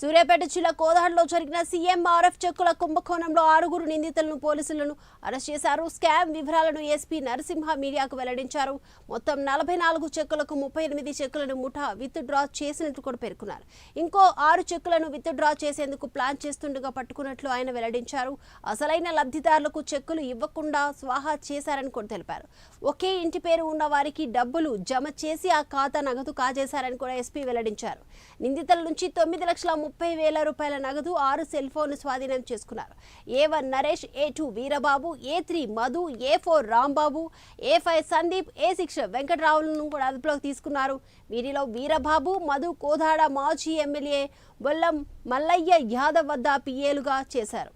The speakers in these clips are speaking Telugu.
సూర్యాపేట జిల్లా కోదాడలో జరిగిన సీఎంఆర్ఎఫ్ చెక్కుల కుంభకోణంలో ఆరుగురు నిందితులను పోలీసులను అరెస్ట్ చేశారు. స్కామ్ వివరాలను ఎస్పీ నరసింహ మీడియాకు వెల్లడించారు. మొత్తం నలభై నాలుగు చెక్కులకు ముప్పై ఎనిమిది చెక్కులను ముఠా విత్ డ్రా చేసినట్లు కూడా పేర్కొన్నారు. ఇంకో ఆరు చెక్కులను విత్ డ్రా చేసేందుకు ప్లాన్ చేస్తుండగా పట్టుకున్నట్లు ఆయన వెల్లడించారు. అసలైన లబ్ధిదారులకు చెక్కులు ఇవ్వకుండా స్వాహా చేశారని కూడా తెలిపారు. ఒకే ఇంటి పేరు ఉన్న వారికి డబ్బులు జమ చేసి ఆ ఖాతా నగదు కాజేశారని కూడా ఎస్పీ వెల్లడించారు. నిందితుల నుంచి తొమ్మిది లక్షల ముప్పై వేల రూపాయల నగదు ఆరు సెల్ ఫోన్ స్వాధీనం చేసుకున్నారు. A one Naresh A two Veerababu A three Madhu A four Rambabu A five Sandeep A six వెంకటరావులను కూడా అదుపులోకి తీసుకున్నారు. వీరిలో వీరబాబు మధు కోదాడ మాజీ ఎమ్మెల్యే బొల్లం మల్లయ్య యాదవ్ వద్ద పిఏలుగా చేశారు.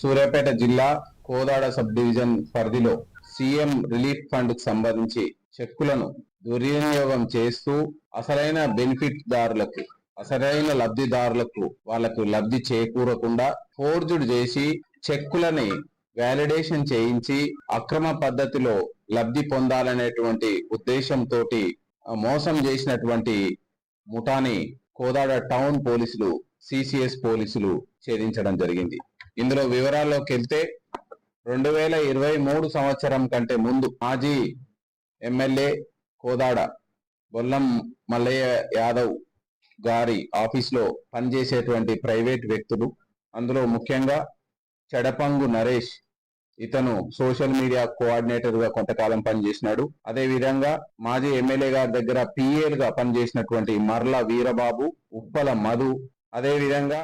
సూర్యాపేట జిల్లా కోదాడ సబ్ డివిజన్ పరిధిలో సీఎం రిలీఫ్ ఫండ్కు సంబంధించి చెక్కులను దుర్వినియోగం చేస్తూ అసలైన బెనిఫిట్ దారులకు అసలైన లబ్ధిదారులకు వాళ్ళకు లబ్ధి చేకూరకుండా ఫోర్జుడ్ చేసి చెక్కులని వ్యాలిడేషన్ చేయించి అక్రమ పద్ధతిలో లబ్ధి పొందాలనేటువంటి ఉద్దేశంతో మోసం చేసినటువంటి ముఠాని కోదాడ టౌన్ పోలీసులు సిసిఎస్ పోలీసులు ఛేదించడం జరిగింది. ఇందులో వివరాల్లోకి వెళ్తే రెండు వేల ఇరవై మూడు సంవత్సరం కంటే ముందు మాజీ ఎమ్మెల్యే కోదాడ బొల్లం మల్లయ్య యాదవ్ గారి ఆఫీస్లో పనిచేసేటువంటి ప్రైవేట్ వ్యక్తులు అందులో ముఖ్యంగా చెడపంగు నరేష్ ఇతను సోషల్ మీడియా కోఆర్డినేటర్గా కొంతకాలం పనిచేసినాడు. అదే విధంగా మాజీ ఎమ్మెల్యే గారి దగ్గర పిఏల్గా పనిచేసినటువంటి మర్ల వీరబాబు ఉప్పల మధు అదే విధంగా